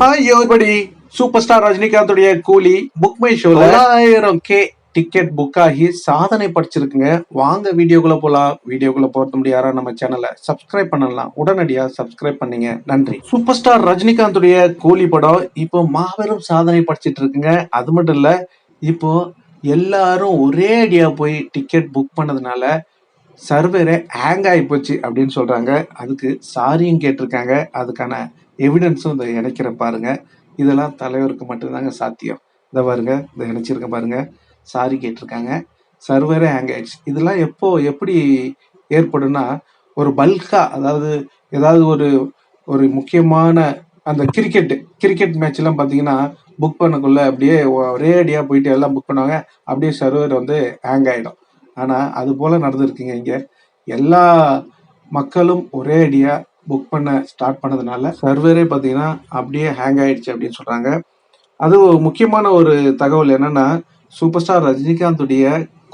Hi everybody. Super star ரஜினிகாந்துடைய Coolie book my ஷோல தொள்ளாயிரம் கே டிக்கெட் புக் ஆகி சாதனை படிச்சிருக்குங்க. வாங்க வீடியோக்குள்ள போலாம். வீடியோக்குள்ள போறது முடியாரா நம்ம சேனலை சப்ஸ்கிரைப் பண்ணலாம். உடனடியா சப்ஸ்கிரைப் பண்ணீங்க. நன்றி. சூப்பர் ஸ்டார் ரஜினிகாந்துடைய கூலி படம் இப்போ மாபெரும் சாதனை படிச்சிட்டு இருக்குங்க. அது மட்டும் இல்ல இப்போ எல்லாரும் ஒரே அடியா போய் டிக்கெட் புக் பண்ணதுனால சர்வேரே ஹேங் ஆகி போச்சு அப்படின்னு சொல்றாங்க. அதுக்கு சாரியும் கேட்டிருக்காங்க. அதுக்கான எவிடன்ஸும் இந்த இணைக்கிற பாருங்க. இதெல்லாம் தலைவருக்கு மட்டும்தாங்க சாத்தியம். இதை பாருங்க இதை இணைச்சிருக்கேன் பாருங்க. சாரி கேட்டிருக்காங்க. சர்வரே ஹேங் ஆயிடுச்சு இதெல்லாம் எப்போ எப்படி ஏற்படும்னா ஒரு பல்கா அதாவது ஏதாவது ஒரு ஒரு முக்கியமான அந்த கிரிக்கெட் கிரிக்கெட் மேட்ச் எல்லாம் பார்த்தீங்கன்னா புக் பண்ணக்குள்ள அப்படியே ஒரே அடியா போயிட்டு எல்லாம் புக் பண்ணுவாங்க. அப்படியே சர்வர் வந்து ஹேங் ஆயிடும். ஆனா அது போல நடந்திருக்குங்க இங்க. எல்லா மக்களும் ஒரே அடியா புக் பண்ண ஸ்டார்ட் பண்ணதுனால சர்வரே பார்த்தீங்கன்னா அப்படியே ஹேங் ஆயிடுச்சு அப்படின்னு சொல்கிறாங்க அது முக்கியமான ஒரு தகவல் என்னன்னா சூப்பர் ஸ்டார் ரஜினிகாந்துடைய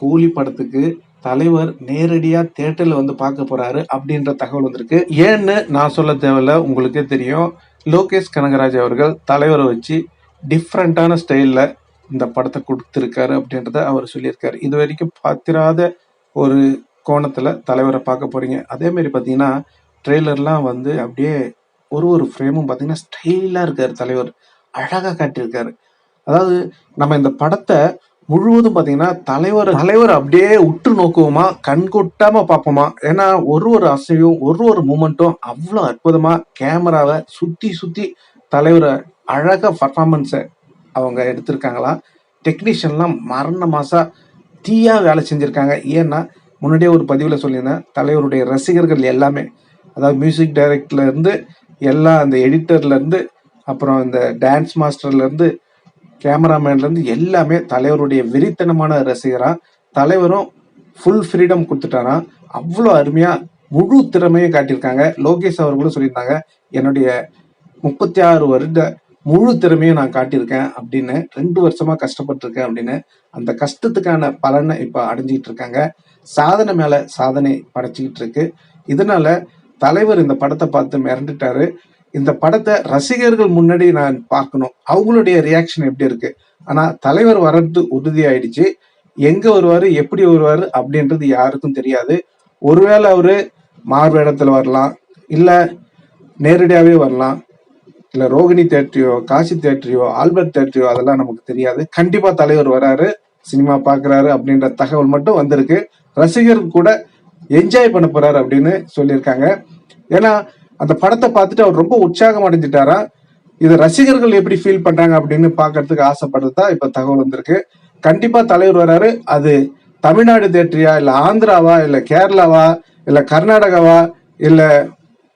கூலி படத்துக்கு தலைவர் நேரடியாக தேட்டரில் வந்து பார்க்க போறாரு அப்படின்ற தகவல் வந்திருக்கு. ஏன்னு நான் சொல்ல தேவையில்ல உங்களுக்கே தெரியும். லோகேஷ் கனகராஜ் அவர்கள் தலைவரை வச்சு டிஃப்ரெண்ட்டான ஸ்டைலில் இந்த படத்தை கொடுத்துருக்காரு அப்படின்றத அவர் சொல்லியிருக்காரு. இது வரைக்கும் பார்த்திராத ஒரு கோணத்தில் தலைவரை பார்க்க போறீங்க. அதேமாரி பார்த்தீங்கன்னா ட்ரெய்லர்லாம் வந்து அப்படியே ஒரு ஒரு ஃப்ரேமும் பார்த்தீங்கன்னா ஸ்டைலாக இருக்கார் தலைவர். அழகாக காட்டியிருக்காரு. அதாவது நம்ம இந்த படத்தை முழுவதும் பார்த்தீங்கன்னா தலைவர் தலைவர் அப்படியே உற்று நோக்குவோமா கண் கொட்டாமல் பார்ப்போமா? ஏன்னா ஒரு ஒரு அசையும் ஒரு ஒரு மூமெண்ட்டும் அவ்வளோ அற்புதமாக கேமராவை சுற்றி சுற்றி தலைவரை அழகாக பர்ஃபார்மன்ஸை அவங்க எடுத்திருக்காங்களா? டெக்னீஷியன்லாம் மரண மாதம் தீயாக வேலை செஞ்சுருக்காங்க. ஏன்னா முன்னாடியே ஒரு பதிவில் சொல்லியிருந்தேன் தலைவருடைய ரசிகர்கள் எல்லாமே அதாவது மியூசிக் டைரக்டர்ல இருந்து எல்லா அந்த எடிட்டர்லேருந்து அப்புறம் இந்த டான்ஸ் மாஸ்டர்லேருந்து கேமராமேன்லேருந்து எல்லாமே தலைவருடைய வெறித்தனமான ரசிகராக தலைவரும் ஃபுல் ஃப்ரீடம் கொடுத்துட்டாராம். அவ்வளோ அருமையாக முழு திறமையும் காட்டியிருக்காங்க. லோகேஷ் அவர்களும் சொல்லியிருந்தாங்க என்னுடைய முப்பத்தி ஆறு வருட முழு திறமையும் நான் காட்டியிருக்கேன் அப்படின்னு ரெண்டு வருஷமா கஷ்டப்பட்டிருக்கேன் அப்படின்னு அந்த கஷ்டத்துக்கான பலனை இப்போ அடைஞ்சிக்கிட்டு இருக்காங்க. சாதனை மேல சாதனை படைச்சிக்கிட்டு இருக்கு. இதனால தலைவர் இந்த படத்தை பார்த்து மிரண்டுட்டாரு. இந்த படத்தை ரசிகர்கள் முன்னாடி நான் பார்க்கணும். அவங்களுடைய ரியாக்ஷன் எப்படி இருக்கு? ஆனா தலைவர் வர்றது உறுதியாயிடுச்சு. எங்க வருவாரு எப்படி வருவாரு அப்படின்றது யாருக்கும் தெரியாது. ஒருவேளை அவரு மார்வேடத்துல வரலாம் இல்ல நேரடியாவே வரலாம் இல்ல ரோகிணி தேட்டரியோ காசி தேட்டரியோ ஆல்பர்ட் தேட்டரியோ அதெல்லாம் நமக்கு தெரியாது. கண்டிப்பா தலைவர் வராரு சினிமா பாக்குறாரு அப்படின்ற தகவல் மட்டும் வந்திருக்கு. ரசிகர் கூட என்ஜாய் பண்ண போறாரு அப்படின்னு சொல்லியிருக்காங்க. ஏன்னா அந்த படத்தை பார்த்துட்டு அவர் ரொம்ப உற்சாகம் அடைஞ்சிட்டாரா? இது ரசிகர்கள் எப்படி ஃபீல் பண்றாங்க அப்படின்னு பாக்குறதுக்கு ஆசைப்படுறதா இப்ப தகவல் வந்திருக்கு. கண்டிப்பா தலைவர் வராரு. அது தமிழ்நாடு தேட்டரியா இல்ல ஆந்திராவா இல்ல கேரளாவா இல்ல கர்நாடகாவா இல்ல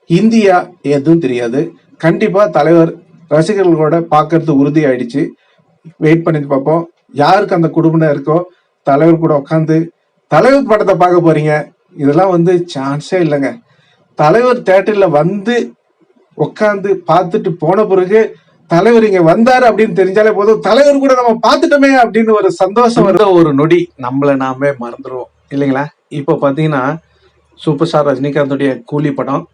இந்தியா எதுவும் தெரியாது. கண்டிப்பா தலைவர் ரசிகர்களோட பாக்குறது உறுதி ஆயிடுச்சு வெயிட் பண்ணி பார்ப்போம். யாருக்கு அந்த குடும்பம் இருக்கோ தலைவர் கூட உட்காந்து தலைவர் படத்தை பார்க்க போறீங்க. இதெல்லாம் வந்து சான்ஸே இல்லைங்க. தலைவர் தேட்டர்ல வந்து உட்காந்து பார்த்துட்டு போன பிறகு தலைவர் இங்க வந்தாரு அப்படின்னு தெரிஞ்சாலே போதும். தலைவர் கூட நம்ம பார்த்துட்டோமே அப்படின்னு ஒரு சந்தோஷம் வருது ஒரு நொடி நம்மள நாமே மறந்துடுவோம் இல்லைங்களா? இப்போ பாத்தீங்கன்னா சூப்பர் ஸ்டார் ரஜினிகாந்துடைய கூலி படம்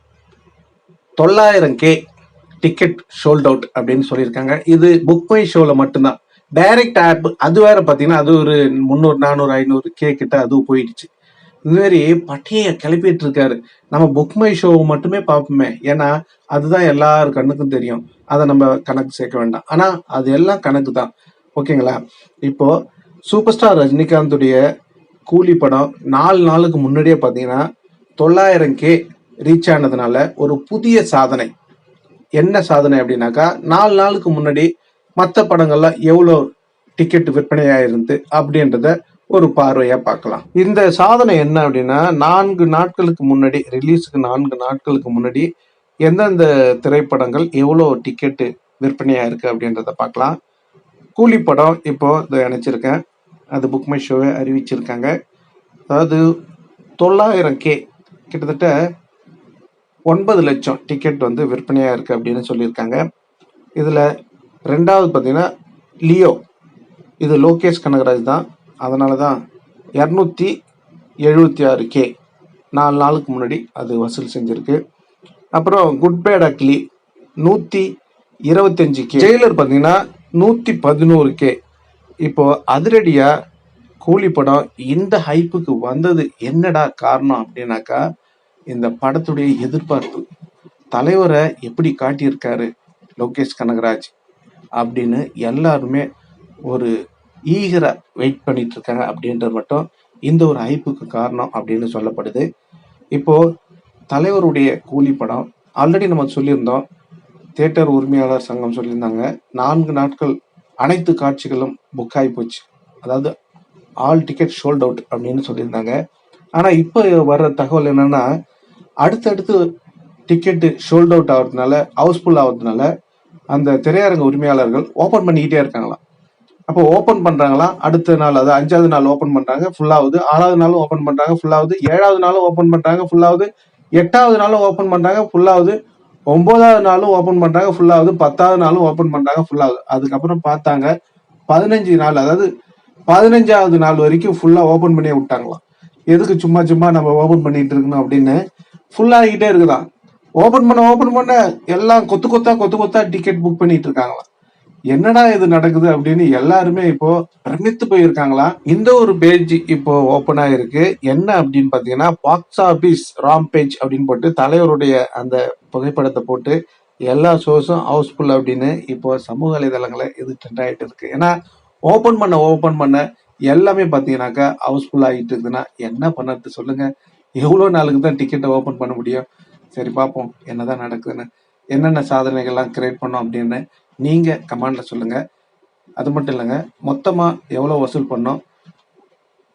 தொள்ளாயிரம் கே டிக்கெட் ஷோல்ட் அவுட் அப்படின்னு சொல்லியிருக்காங்க. இது புக் மை ஷோல மட்டும்தான். டைரக்ட் ஆப் அது வேற பாத்தீங்கன்னா அது ஒரு முந்நூறு நானூறு ஐநூறு கே கிட்ட அதுவும் போயிடுச்சு. இது மாதிரி பட்டியை கிளப்பிட்டு இருக்காரு நம்ம புக் மை ஷோ மட்டுமே பார்ப்போமே. ஏன்னா அதுதான் எல்லார் கண்ணுக்கும் தெரியும். அதை நம்ம கணக்கு சேர்க்க வேண்டாம். ஆனா அது எல்லாம் கணக்கு தான் ஓகேங்களா? இப்போ சூப்பர் ஸ்டார் ரஜினிகாந்துடைய கூலி படம் நாலு நாளுக்கு முன்னாடியே பார்த்தீங்கன்னா தொள்ளாயிரம் கே ரீச் ஆனதுனால ஒரு புதிய சாதனை. என்ன சாதனை அப்படின்னாக்கா நாலு நாளுக்கு முன்னாடி மற்ற படங்கள்லாம் எவ்வளோ டிக்கெட் விற்பனையாயிருந்து அப்படின்றத ஒரு பார்வையா பார்க்கலாம். இந்த சாதனை என்ன அப்படின்னா நான்கு நாட்களுக்கு முன்னாடி ரிலீஸுக்கு நான்கு நாட்களுக்கு முன்னாடி எந்தெந்த திரைப்படங்கள் எவ்வளோ டிக்கெட்டு விற்பனையா இருக்கு அப்படின்றத பார்க்கலாம். கூலி படம் இப்போ இதை இணைச்சிருக்கேன். அது புக் மை ஷோவை அறிவிச்சிருக்காங்க. அதாவது தொள்ளாயிரம் கே கிட்டத்தட்ட ஒன்பது லட்சம் டிக்கெட் வந்து விற்பனையாக இருக்குது அப்படின்னு சொல்லியிருக்காங்க. இதில் ரெண்டாவது பார்த்தீங்கன்னா லியோ இது லோகேஷ் கனகராஜ் தான். அதனால தான் இரநூத்தி எழுபத்தி ஆறு கே. நாலு நாளுக்கு முன்னாடி அது வசூல் செஞ்சுருக்கு. அப்புறம் குட் பேட் அக்லி நூற்றி இருபத்தஞ்சு கே. ஜெயிலர் பார்த்தீங்கன்னா நூற்றி பதினோரு கே. இப்போது அதிரடியாக கூலி படம் இந்த ஹைப்புக்கு வந்தது என்னடா காரணம் அப்படின்னாக்கா இந்த படத்துடைய எதிர்பார்ப்பு. தலைவரை எப்படி காட்டியிருக்காரு லோகேஷ் கனகராஜ் அப்படின்னு எல்லாருமே ஒரு ஈகரா வெயிட் பண்ணிட்டு இருக்காங்க அப்படின்றது மட்டும் இந்த ஒரு ஹைப்புக்கு காரணம் அப்படின்னு சொல்லப்படுது. இப்போ தலைவருடைய கூலி படம் ஆல்ரெடி நம்ம சொல்லியிருந்தோம் தேட்டர் உரிமையாளர் சங்கம் சொல்லியிருந்தாங்க. நான்கு நாட்கள் அனைத்து காட்சிகளும் புக் ஆகி போச்சு. அதாவது ஆல் டிக்கெட் ஷோல்ட் அவுட் அப்படின்னு சொல்லியிருந்தாங்க. ஆனால் இப்போ வர்ற தகவல் என்னன்னா அடுத்தடுத்து டிக்கெட்டு ஷோல்ட் அவுட் ஆகிறதுனால ஹவுஸ்ஃபுல் ஆகிறதுனால அந்த திரையரங்க உரிமையாளர்கள் ஓப்பன் பண்ணிக்கிட்டே இருக்காங்களாம். அப்போ ஓப்பன் பண்றாங்களா? அடுத்த நாள் அதாவது அஞ்சாவது நாள் ஓப்பன் பண்றாங்க ஃபுல் ஆறாவது நாளும் ஓப்பன் பண்றாங்க ஃபுல் ஏழாவது நாளும் ஓப்பன் பண்றாங்க ஃபுல் எட்டாவது நாளும் ஓப்பன் பண்றாங்க ஃபுல் ஒன்பதாவது நாளும் ஓப்பன் பண்றாங்க ஃபுல் பத்தாவது நாளும் ஓப்பன் பண்றாங்க ஃபுல் அதுக்கப்புறம் பார்த்தாங்க பதினஞ்சு நாள் அதாவது பதினஞ்சாவது நாள் வரைக்கும் ஃபுல்லா ஓப்பன் பண்ணியே விட்டாங்களாம். எதுக்கு சும்மா சும்மா நம்ம ஓப்பன் பண்ணிட்டு இருக்கணும் அப்படின்னு ஃபுல்லாகிட்டே ஆகிக்கிட்டே இருக்குதான் ஓப்பன் பண்ண ஓப்பன் பண்ண. எல்லாம் கொத்து கொத்தா கொத்து கொத்தா டிக்கெட் புக் பண்ணிட்டு இருக்காங்களாம். என்னடா இது நடக்குது அப்படின்னு எல்லாருமே இப்போ பிரமித்து போயிருக்காங்களாம் இந்த ஒரு பேஜ் இப்போ ஓப்பன் ஆயிருக்கு. என்ன அப்படின்னு பாத்தீங்கன்னா பாக்ஸ் ஆபீஸ் ராம் பேஜ் அப்படின்னு போட்டு தலைவருடைய அந்த புகைப்படத்தை போட்டு எல்லா ஷோஸும் ஹவுஸ்ஃபுல் அப்படின்னு இப்போ சமூக வலைதளங்களை இது ட்ரெண்ட் ஆகிட்டு இருக்கு. ஏன்னா ஓபன் பண்ண ஓபன் பண்ண எல்லாமே பார்த்தீங்கன்னாக்கா ஹவுஸ்ஃபுல் ஆகிட்டு இருக்குதுன்னா என்ன பண்ணுறது சொல்லுங்க. எவ்வளோ நாளுக்கு தான் டிக்கெட்டை ஓப்பன் பண்ண முடியும்? சரி பார்ப்போம். என்னதான் நடக்குதுன்னு. என்னென்ன சாதனைகள்லாம் கிரியேட் பண்ணோம் அப்படின்னு நீங்கள் கமாண்டில் சொல்லுங்கள் அது மட்டும் இல்லைங்க மொத்தமாக எவ்வளோ வசூல் பண்ணோம்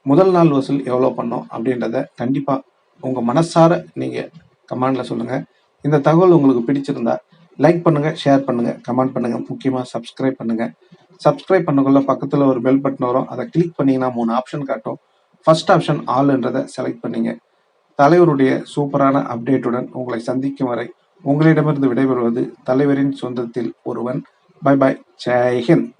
முதல் நாள் வசூல் எவ்வளோ பண்ணோம் அப்படின்றத கண்டிப்பாக உங்கள் மனசார நீங்கள் கமாண்டில் சொல்லுங்கள் இந்த தகவல் உங்களுக்கு பிடிச்சிருந்தா லைக் பண்ணுங்கள் ஷேர் பண்ணுங்கள் கமெண்ட் பண்ணுங்கள் முக்கியமாக சப்ஸ்கிரைப் பண்ணுங்கள் சப்ஸ்கிரைப் பண்ணக்குள்ள பக்கத்தில் ஒரு பெல் பட்டன் வரும் அதை கிளிக் பண்ணிங்கன்னா மூணு ஆப்ஷன் காட்டும். ஃபர்ஸ்ட் ஆப்ஷன் ஆல்ன்றதை செலக்ட் பண்ணிங்க. தலைவருடைய சூப்பரான அப்டேட்டுடன் உங்களை சந்திக்கும் வரை உங்களிடமிருந்து விடைபெறுவது தலைவரின் சொந்தத்தில் ஒருவன். By by. ஜெய்ஹிந்த்